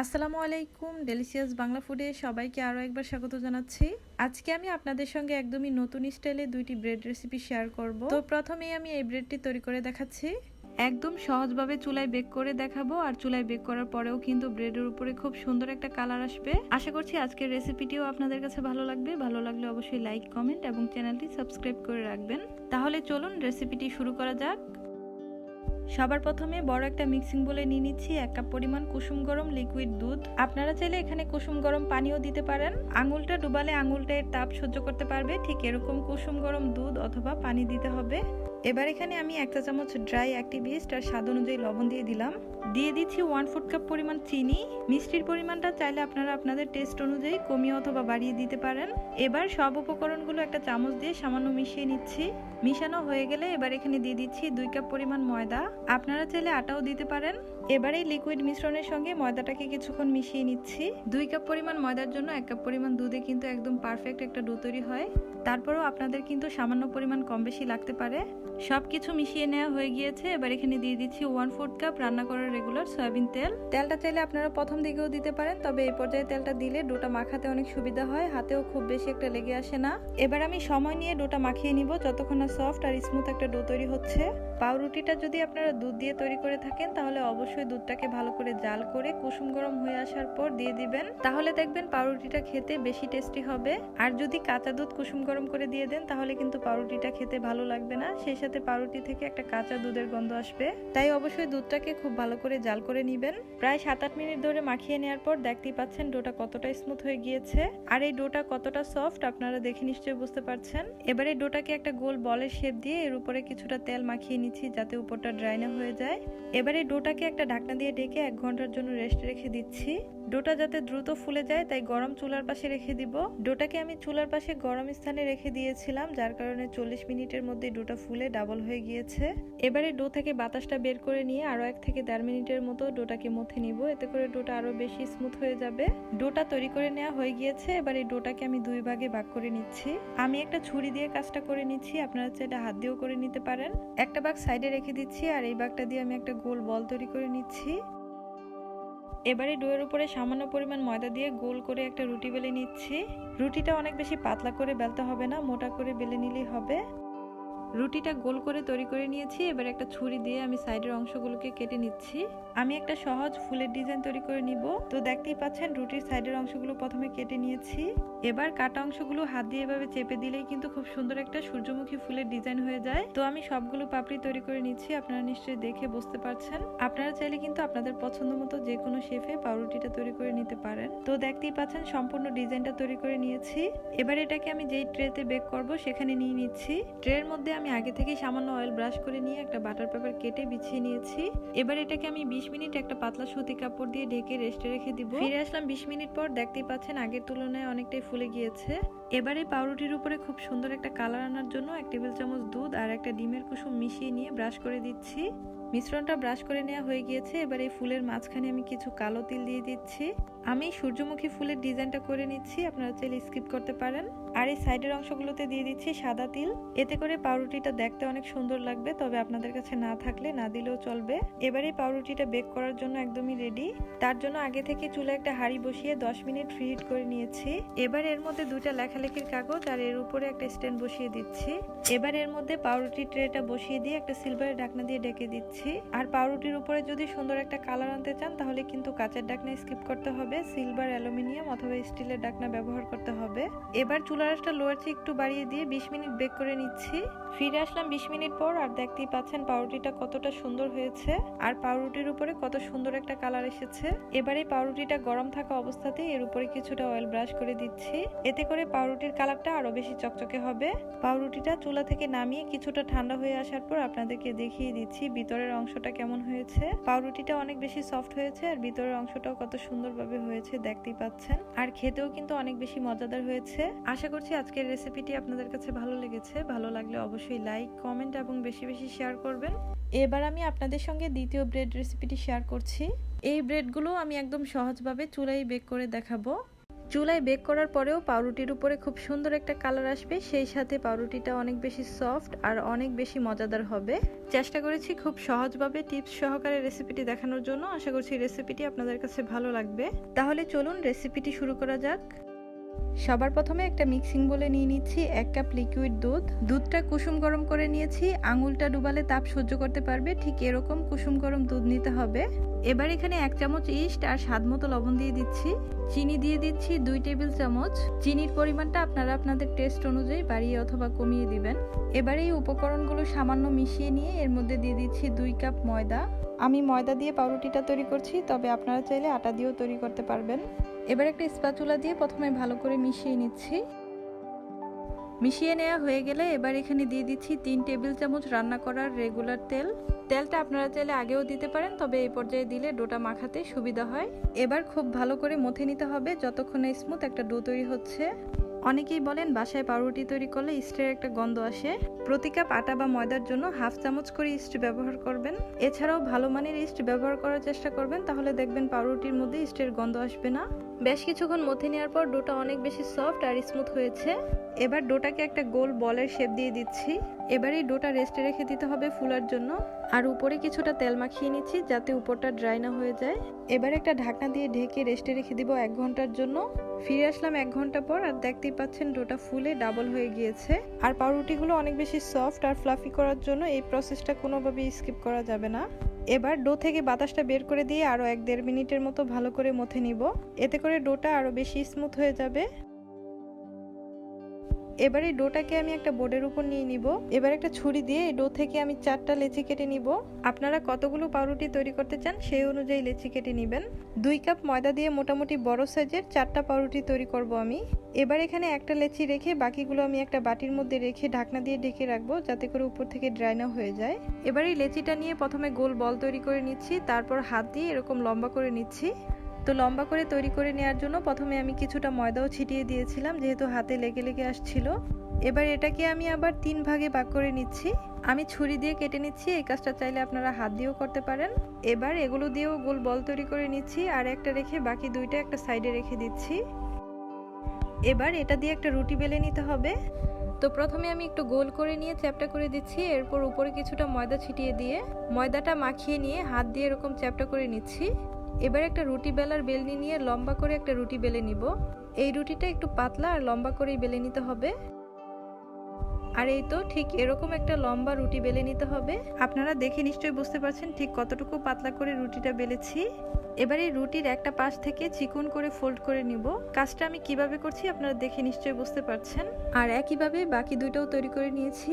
আসসালামু আলাইকুম ডেলিশিয়াস বাংলা ফুডে সবাইকে আরও একবার স্বাগত জানাচ্ছি। আজকে আমি আপনাদের সঙ্গে একদমই নতুন স্টাইলে দুইটি ব্রেড রেসিপি শেয়ার করব। তো প্রথমেই আমি এই ব্রেডটি তৈরি করে দেখাচ্ছি। একদম সহজভাবে চুলায় বেক করে দেখাবো, আর চুলায় বেক করার পরেও কিন্তু ব্রেডের উপরে খুব সুন্দর একটা কালার আসবে। আশা করছি আজকের রেসিপিটিও আপনাদের কাছে ভালো লাগবে। ভালো লাগলে অবশ্যই লাইক কমেন্ট এবং চ্যানেলটি সাবস্ক্রাইব করে রাখবেন। তাহলে চলুন রেসিপিটি শুরু করা যাক। সবার প্রথমে বড় একটা মিক্সিং বলে নিয়ে নিচ্ছি এক কাপ পরিমাণ কুসুম গরম লিকুইড দুধ। আপনারা চাইলে এখানে কুসুম গরম পানিও দিতে পারেন। আঙুলটা ডুবালে আঙুলটা এর তাপ সহ্য করতে পারবে। ঠিক এরকম কুসুম গরম দুধ অথবা পানি দিতে হবে। এবার এখানে আমি একটা চামচ ড্রাই অ্যাক্টিভিস্ট আর স্বাদ অনুযায়ী লবণ দিয়ে দিলাম। দিয়ে দিচ্ছি ওয়ান ফুট কাপ পরিমাণ চিনি। মিষ্টির পরিমাণটা চাইলে আপনারা আপনাদের টেস্ট অনুযায়ী কমিয়ে অথবা বাড়িয়ে দিতে পারেন। এবার সব উপকরণগুলো একটা চামচ দিয়ে সামান্য মিশিয়ে নিচ্ছি। মিশানো হয়ে গেলে এবার এখানে দিয়ে দিচ্ছি দুই কাপ পরিমাণ ময়দা। আপনারা চাইলে আটাও দিতে পারেন। এবার এই লিকুইড মিশ্রণের সঙ্গে ময়দাটাকে কিছুক্ষণ মিশিয়ে নিচ্ছি। দুই কাপ পরিমাণ ময়দার জন্য এক কাপ পরিমাণ দুধে কিন্তু একদম পারফেক্ট একটা ডো তৈরি হয়। তারপরেও আপনাদের কিন্তু সামান্য পরিমাণ কম বেশি লাগতে পারে। সব কিছু মিশিয়ে নেওয়া হয়ে গিয়েছে। এবার এখানে দিয়ে দিচ্ছি ওয়ান ফোর্থ কাপ রান্না করার রেগুলার সয়াবিন তেল। তেলটা চাইলে আপনারা প্রথম দিকেও দিতে পারেন, তবে এই পর্যায়ে তেলটা দিলে ডোটা মাখাতে অনেক সুবিধা হয়, হাতেও খুব বেশি একটা লেগে আসে না। এবার আমি সময় নিয়ে ডোটা মাখিয়ে নিব, যতক্ষণ না সফট আর স্মুথ একটা ডো তৈরি হচ্ছে। পাউরুটিটা যদি আপনারা দুধ দিয়ে তৈরি করে থাকেন, তাহলে অবশ্যই দুধটাকে ভালো করে জাল করে কুসুম গরম হয়ে আসার পর দিয়ে দিবেন। তাহলে দেখবেন পাউরুটিটা খেতে বেশি টেস্টি হবে। আর যদি কাঁচা দুধ কুসুম গরম করে দিয়ে দেন, তাহলে কিন্তু পাউরুটিটা খেতে ভালো লাগবে না। সেই সাথে পাউরুটি থেকে একটা কাঁচা দুধের গন্ধ আসবে। তাই অবশ্যই দুধটাকে খুব ভালো করে জাল করে নিবেন। প্রায় সাত আট মিনিট ধরে মাখিয়ে নেওয়ার পর দেখতেই পাচ্ছেন ডোটা কতটা স্মুথ হয়ে গিয়েছে। আর এই ডোটা কতটা সফট আপনারা দেখে নিশ্চয়ই বুঝতে পারছেন। এবারে ডোটাকে একটা গোল বলের শেপ দিয়ে এর উপরে কিছুটা তেল মাখিয়ে নিচ্ছি যাতে উপরটা ড্রাই না হয়ে যায়। এবারে ডোটাকে একটা ঢাকনা দিয়ে ডেকে এক ঘণ্টার জন্য রেস্ট রেখে দিচ্ছি। ডোটা যাতে দ্রুত ফুলে যায়, তাই গরম চুলার পাশে রেখে দিব। ডোটাকে আমি চুলার পাশে গরম স্থানে রেখে দিয়েছিলাম, যার কারণে চল্লিশ মিনিটের মধ্যে ডোটা ফুলে ডাবল হয়ে গিয়েছে। এবারে ডো থেকে বাতাসটা বের করে নিয়ে আরও এক থেকে দেড় মিনিটের মতো ডোটাকে মথে নিব, এতে করে ডোটা আরও বেশি স্মুথ হয়ে যাবে। ডোটা তৈরি করে নেওয়া হয়ে গিয়েছে, এবার এই ডোটাকে আমি দুই ভাগে ভাগ করে নিচ্ছি। আমি একটা ছুরি দিয়ে কাজটা করে নিচ্ছি, আপনারা চাইলে হাত দিয়েও করে নিতে পারেন। একটা ভাগ সাইডে রেখে দিচ্ছি, আর এই ভাগটা দিয়ে আমি একটা গোল বল তৈরি করে নিচ্ছি। এবারে ডোয়ের উপরে সামান্য পরিমাণ ময়দা দিয়ে গোল করে একটা রুটি বেলে নিচ্ছি। রুটিটা অনেক বেশি পাতলা করে বেলতে হবে না, মোটা করে বেলে নিলেই হবে। রুটিটা গোল করে তৈরি করে নিয়েছি। এবার একটা ছুরি দিয়ে আমি সাইডের অংশগুলোকে কেটে নিচ্ছি। আমি একটা সহজ ফুলের ডিজাইন তৈরি করে নিব। তো দেখতেই পাচ্ছেন, রুটির সাইডের অংশগুলো প্রথমে কেটে নিয়েছি। এবার কাটা অংশগুলো হাত দিয়ে এভাবে চেপে দিলেই কিন্তু খুব সুন্দর একটা সূর্যমুখী ফুলের ডিজাইন হয়ে যায়। তো আমি সবগুলো পাপড়ি তৈরি করে নিচ্ছি, আপনারা নিশ্চয়ই দেখে বুঝতে পারছেন। আপনারা চাইলে কিন্তু আপনাদের পছন্দ মতো যে কোনো শেফে পাউরুটিটা তৈরি করে নিতে পারেন। তো দেখতেই পাচ্ছেন, সম্পূর্ণ ডিজাইনটা তৈরি করে নিয়েছি। এবার এটাকে আমি যেই ট্রেতে বেক করব, সেখানে নিয়ে নিচ্ছি। ট্রের মধ্যে আমি আগে থেকে সামান্য অয়েল ব্রাশ করে নিয়ে একটা বাটার পেপার কেটে বিছিয়ে নিয়েছি। এবার এটাকে আমি বিশ মিনিট একটা পাতলা সুতি কাপড় দিয়ে ঢেকে রেস্টে রেখে দিব। ফিরে আসলাম বিশ মিনিট পর দেখতেই পাচ্ছেন আগের তুলনায় অনেকটাই ফুলে গিয়েছে। এবারে পাউরুটির উপরে খুব সুন্দর একটা কালার আনার জন্য এক টেবিল চামচ দুধ আর একটা ডিমের কুসুম মিশিয়ে নিয়ে ব্রাশ করে দিচ্ছি। মিশ্রণটা ব্রাশ করে নেওয়া হয়ে গিয়েছে। এবার এই ফুলের মাঝখানে আমি কিছু কালো তিল দিয়ে দিচ্ছি। আমি সূর্যমুখী ফুলের ডিজাইনটা করে নিচ্ছি, আপনারা চাইলে স্কিপ করতে পারেন। আর এই সাইডের অংশগুলোতে দিয়ে দিচ্ছি সাদা তিল। এতে করে পাউরুটিটা দেখতে অনেক সুন্দর লাগবে, তবে আপনাদের কাছে না থাকলে না দিলেও চলবে। এবার এই পাউরুটিটা বেক করার জন্য একদমই রেডি তার জন্য আগে থেকে চুলে একটা হাঁড়ি বসিয়ে দশ মিনিট ফ্রিহিট করে নিয়েছি। এবার এর মধ্যে দুইটা লেখালেখির কাগজ আর এর উপরে একটা স্ট্যান্ড বসিয়ে দিচ্ছি। এবার এর মধ্যে পাউরুটি ট্রেটা বসিয়ে দিয়ে একটা সিলভারের ঢাকনা দিয়ে ডেকে দিচ্ছি। আর পাউরুটির উপরে যদি সুন্দর একটা কালার আনতে চান, তাহলে কিন্তু কাঁচের ডাকনা স্কিপ করতে হবে। সিলভার অ্যালুমিনিয়াম অথবা স্টিলের ডাকনা ব্যবহার করতে হবে। এবার চুলার আঁচটা লোয়ার চেয়ে একটু বাড়িয়ে দিয়ে বিশ মিনিট বেক করে নিচ্ছি। ফিরে আসলাম বিশ মিনিট পর আর দেখতেই পাচ্ছেন পাউরুটিটা কতটা সুন্দর হয়েছে আর পাউরুটির উপরে কত সুন্দর একটা কালার এসেছে। এবার পাউরুটিটা গরম থাকা অবস্থাতেই এর উপরে কিছুটা অয়েল ব্রাশ করে দিচ্ছি। এতে করে পাউরুটির কালারটা আরও বেশি চকচকে হবে। পাউরুটিটা চুলা থেকে নামিয়ে কিছুটা ঠান্ডা হয়ে আসার পর আপনাদেরকে দেখিয়ে দিচ্ছি ভিতরের অংশটা কেমন হয়েছে। পাউরুটিটা অনেক বেশি সফট হয়েছে আর ভিতরের অংশটাও কত সুন্দরভাবে হয়েছে দেখতেই পাচ্ছেন। আর খেতেও কিন্তু অনেক বেশি মজাদার হয়েছে। আশা করছি আজকের রেসিপিটি আপনাদের কাছে ভালো লেগেছে। ভালো লাগলে অবশ্যই লাইক কমেন্ট এবং বেশি বেশি শেয়ার করবেন। এবার আমি আপনাদের সঙ্গে দ্বিতীয় ব্রেড রেসিপিটি শেয়ার করছি। এই ব্রেডগুলো আমি একদম সহজভাবে চুলাই বেক করে দেখাবো। চুলায় বেক করার পরেও পাউরুটির উপরে খুব সুন্দর একটা কালার আসবে। সেই সাথে পাউরুটিটা অনেক বেশি সফট আর অনেক বেশি মজাদার হবে। চেষ্টা করেছি খুব সহজভাবে টিপস সহকারে রেসিপিটি দেখানোর জন্য। আশা করছি রেসিপিটি আপনাদের কাছে ভালো লাগবে। তাহলে চলুন রেসিপিটি শুরু করা যাক। সবার প্রথমে একটা মিক্সিং বলে নিয়ে নিচ্ছি, এক কাপ লিকুইড দুধ। দুধটা কুসুম গরম করে নিয়েছি, আঙুলটা ডুবালে তাপ সহ্য করতে পারবে, ঠিক এরকম কুসুম গরম দুধ নিতে হবে। এবার এখানে এক চামচ ইস্ট আর স্বাদ মতো লবণ দিয়ে দিচ্ছি। চিনি দিয়ে দিচ্ছি দুই টেবিল চামচ। চিনির পরিমাণটা আপনারা আপনাদের টেস্ট অনুযায়ী বাড়িয়ে অথবা কমিয়ে দিবেন। এবার এই উপকরণগুলো সামান্য মিশিয়ে নিয়ে এর মধ্যে দিয়ে দিচ্ছি দুই কাপ ময়দা। আমি ময়দা দিয়ে পাউরুটিটা তৈরি করছি, তবে আপনারা চাইলে আটা দিয়েও তৈরি করতে পারবেন। এবার একটা স্প্যাচুলা দিয়ে প্রথমে ভালো করে মিশিয়ে নিচ্ছি। মিশিয়ে নেওয়া হয়ে গেলে এবার এখানে দিয়ে দিচ্ছি তিন টেবিল চামচ রান্না করার রেগুলার তেল। তেলটা আপনারা চাইলে আগেও দিতে পারেন, তবে এই পর্যায়ে দিলে ডোটা মাখাতে সুবিধা হয়। এবার খুব ভালো করে মথে নিতে হবে যতক্ষণে স্মুথ একটা ডো তৈরি হচ্ছে। অনেকেই বলেন বাসায় পাউরুটি তৈরি করলে ইস্টের একটা গন্ধ আসে। প্রতি কাপ আটা বা ময়দার জন্য হাফ চামচ করে ইস্ট ব্যবহার করবেন। এছাড়াও ভালো মানের ইস্ট ব্যবহার করার চেষ্টা করবেন, তাহলে দেখবেন পাউরুটির মধ্যে ইস্টের গন্ধ আসবে না। বেশ কিছুক্ষণ মথে নেওয়ার পর ডোটা অনেক বেশি সফট আর স্মুথ হয়েছে। এবার ডোটাকে একটা গোল বলের শেপ দিয়ে দিচ্ছি। এবার এই ডোটা রেস্টে রেখে দিতে হবে ফুলার জন্য। আর উপরে কিছুটা তেল মাখিয়ে নিচ্ছি যাতে উপরটা ড্রাই না হয়ে যায়। এবার একটা ঢাকনা দিয়ে ঢেকে রেস্টে রেখে দিব এক ঘণ্টার জন্য। ফিরে আসলাম এক ঘণ্টা পর আর দেখতেই পাচ্ছেন ডোটা ফুলে ডাবল হয়ে গিয়েছে। আর পাউরুটিগুলো অনেক বেশি সফট আর ফ্লাফি করার জন্য এই প্রসেসটা কোনোভাবেই স্কিপ করা যাবে না। এবার ডো থেকে বাতাসটা বের করে দিয়ে আরও এক দেড় মিনিটের মতো ভালো করে মথে নিব। এতে করে ডোটা আরও বেশি স্মুথ হয়ে যাবে। এবার এই ডোটাকে আমি একটা বোর্ডের উপর নিয়ে নিব। এবার একটা ছুরি দিয়ে এই ডো থেকে আমি চারটা লেচি কেটে নিব। আপনারা কতগুলো পাউরুটি তৈরি করতে চান সেই অনুযায়ী লেচি কেটে নেবেন। দুই কাপ ময়দা দিয়ে মোটামুটি বড় সাইজের চারটা পাউরুটি তৈরি করব আমি। এবার এখানে একটা লেচি রেখে বাকিগুলো আমি একটা বাটির মধ্যে রেখে ঢাকনা দিয়ে ঢেকে রাখব যাতে করে উপর থেকে ড্রাই না হয়ে যায়। এবার এই লেচিটা নিয়ে প্রথমে গোল বল তৈরি করে নিচ্ছি, তারপর হাত দিয়ে এরকম লম্বা করে নিচ্ছি। তো লম্বা করে তৈরি করে নেওয়ার জন্য প্রথমে আমি কিছুটা ময়দাও ছিটিয়ে দিয়েছিলাম, যেহেতু হাতে লেগে লেগে আসছিল। এবার এটাকে আমি আবার তিন ভাগে ভাগ করে নিচ্ছি। আমি ছুরি দিয়ে কেটে নিচ্ছি, এই কাজটা চাইলে আপনারা হাত দিয়েও করতে পারেন। এবার এগুলো দিয়েও গোল বল তৈরি করে নিচ্ছি, আর একটা রেখে বাকি দুইটা একটা সাইডে রেখে দিচ্ছি। এবার এটা দিয়ে একটা রুটি বেলে নিতে হবে। তো প্রথমে আমি একটু গোল করে নিয়ে চ্যাপটা করে দিচ্ছি, এরপর উপরে কিছুটা ময়দা ছিটিয়ে দিয়ে ময়দাটা মাখিয়ে নিয়ে হাত দিয়ে এরকম চ্যাপটা করে নিচ্ছি। এবার একটা রুটি বেলার বেলনি নিয়ে লম্বা করে একটা রুটি বেলে নিব। এই রুটিটা একটু পাতলা আর লম্বা করেই বেলে নিতে হবে। আর এই তো ঠিক এরকম একটা লম্বা রুটি বেলে নিতে হবে। আপনারা দেখে নিশ্চয়ই বুঝতে পারছেন ঠিক কতটুকু পাতলা করে রুটিটা বেলেছি। এবার এই রুটির একটা পাশ থেকে চিকন করে ফোল্ড করে নিব। কাজটা আমি কীভাবে করছি আপনারা দেখে নিশ্চয়ই বুঝতে পারছেন। আর একইভাবে বাকি দুইটাও তৈরি করে নিয়েছি।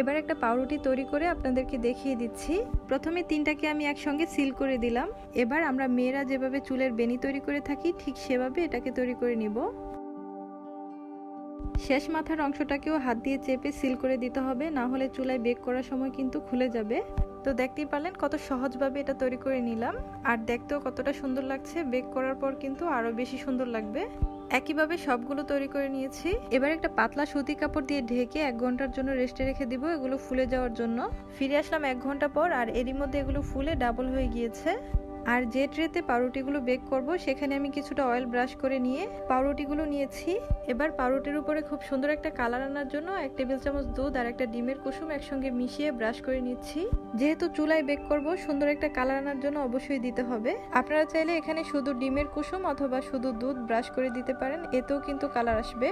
এবার একটা পাউরুটি তৈরি করে আপনাদেরকে দেখিয়ে দিচ্ছি। প্রথমে তিনটাকে আমি একসঙ্গে সিল করে দিলাম। এবার আমরা মেয়েরা যেভাবে চুলের বেনি তৈরি করে থাকি ঠিক সেভাবে এটাকে তৈরি করে নিব। শেষ মাথার অংশটাকেও হাত দিয়ে চেপে সিল করে দিতে হবে, না হলে চুলায় বেক করার সময় কিন্তু খুলে যাবে। তো দেখতেই পারলেন কত সহজভাবে এটা তৈরি করে নিলাম। আর দেখতেও কতটা সুন্দর লাগছে, বেক করার পর কিন্তু আরও বেশি সুন্দর লাগবে। একইভাবে সবগুলো তৈরি করে নিয়েছি। এবার একটা পাতলা সুতি কাপড় দিয়ে ঢেকে এক ঘণ্টার জন্য রেস্টে রেখে দিব এগুলো ফুলে যাওয়ার জন্য। ফিরে আসলাম এক ঘণ্টা পর আর এরই মধ্যে এগুলো ফুলে ডাবল হয়ে গিয়েছে। আর যে ট্রেতে পাউরুটিগুলো বেক করব, সেখানে আমি কিছুটা অয়েল ব্রাশ করে নিয়ে পাউরুটিগুলো নিয়েছি। এবার পাউরুটির উপরে খুব সুন্দর একটা কালার আনার জন্য এক টেবিল চামচ দুধ আর একটা ডিমের কুসুম একসঙ্গে মিশিয়ে ব্রাশ করে নিচ্ছি। যেহেতু চুলায় বেক করব, সুন্দর একটা কালার আনার জন্য অবশ্যই দিতে হবে। আপনারা চাইলে এখানে শুধু ডিমের কুসুম অথবা শুধু দুধ ব্রাশ করে দিতে পারেন, এতেও কিন্তু কালার আসবে।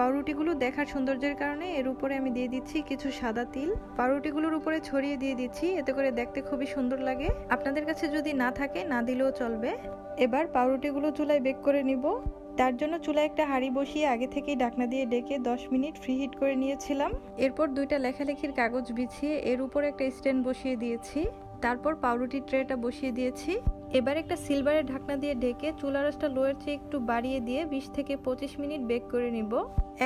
পাউরুটিগুলো দেখার সৌন্দর্যের কারণে এর উপরে আমি দিয়ে দিচ্ছি কিছু সাদা তিল। পাউরুটিগুলোর উপরে ছড়িয়ে দিয়ে দিচ্ছি, এতে করে দেখতে খুবই সুন্দর লাগে। আপনাদের কাছে যদি না থাকে, না দিলেও চলবে। এবার পাউরুটিগুলো চুলায় বেক করে নিব। তার জন্য চুলায় একটা হাঁড়ি বসিয়ে আগে থেকেই ডাকনা দিয়ে ডেকে 10 মিনিট ফ্রি হিট করে নিয়েছিলাম। এরপর দুইটা লেখালেখির কাগজ বিছিয়ে এর উপরে একটা স্ট্যান্ড বসিয়ে দিয়েছি। তারপর পাউরুটি ট্রেটা বসিয়ে দিয়েছি। এবার একটা সিলভারের ঢাকনা দিয়ে ঢেকে চুলার আঁচটা লোয়ের চেয়ে একটু বাড়িয়ে দিয়ে বিশ থেকে পঁচিশ মিনিট বেক করে নিব।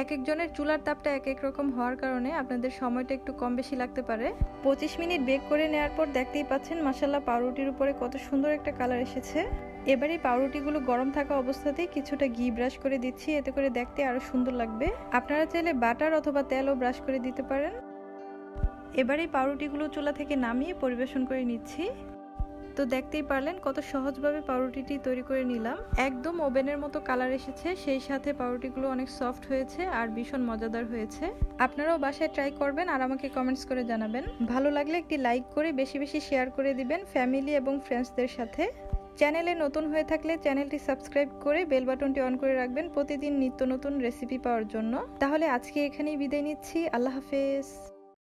এক একজনের চুলার তাপটা এক এক রকম হওয়ার কারণে আপনাদের সময়টা একটু কম বেশি লাগতে পারে। পঁচিশ মিনিট বেক করে নেওয়ার পর দেখতেই পাচ্ছেন মাসাল্লাহ পাউরুটির উপরে কত সুন্দর একটা কালার এসেছে। এবার এই পাউরুটিগুলো গরম থাকা অবস্থাতেই কিছুটা ঘি ব্রাশ করে দিচ্ছি, এতে করে দেখতে আরও সুন্দর লাগবে। আপনারা চাইলে বাটার অথবা তেলও ব্রাশ করে দিতে পারেন। এবার পাউরুটিগুলো চুলা থেকে নামিয়ে পরিবেশন করে নিচ্ছি। তো দেখতেই পারলেন কত সহজভাবে পাউরুটিটি তৈরি করে নিলাম। একদম ওভেনের মতো কালার এসেছে, সেই সাথে পাউরুটিগুলো অনেক সফট হয়েছে আর ভীষণ মজাদার হয়েছে। আপনারাও বাসায় ট্রাই করবেন আর আমাকে কমেন্টস করে জানাবেন। ভালো লাগলে একটি লাইক করে বেশি বেশি শেয়ার করে দিবেন ফ্যামিলি এবং ফ্রেন্ডসদের সাথে। চ্যানেলে নতুন হয়ে থাকলে চ্যানেলটি সাবস্ক্রাইব করে বেল বাটনটি অন করে রাখবেন প্রতিদিন নিত্য নতুন রেসিপি পাওয়ার জন্য। তাহলে আজকে এখানেই বিদায় নিচ্ছি। আল্লাহ হাফেজ।